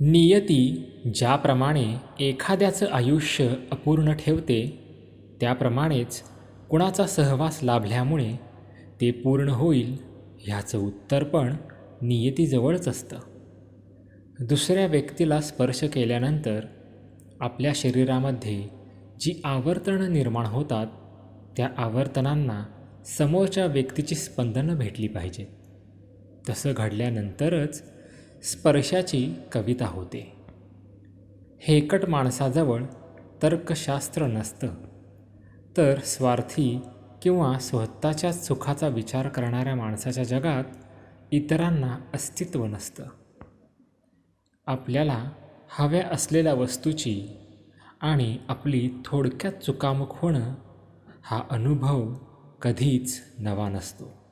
नियती ज्याप्रमाणे एखाद्याचं आयुष्य अपूर्ण ठेवते त्याप्रमाणेच कुणाचा सहवास लाभल्यामुळे ते पूर्ण होईल ह्याचं उत्तर पण नियतीजवळच असतं. दुसऱ्या व्यक्तीला स्पर्श केल्यानंतर आपल्या शरीरामध्ये जी आवर्तनं निर्माण होतात त्या आवर्तनांना समोरच्या व्यक्तीची स्पंदनं भेटली पाहिजेत. तसं घडल्यानंतरच स्पर्शाची कविता होते. हेकट माणसाजवळ तर्कशास्त्र नसतं. तर स्वार्थी किंवा स्वतःच्या सुखाचा विचार करणाऱ्या माणसाच्या जगात इतरांना अस्तित्व नसतं. आपल्याला हव्या असलेल्या वस्तूची आणि आपली थोडक्यात चुकामुक होणं हा अनुभव कधीच नवा नसतो.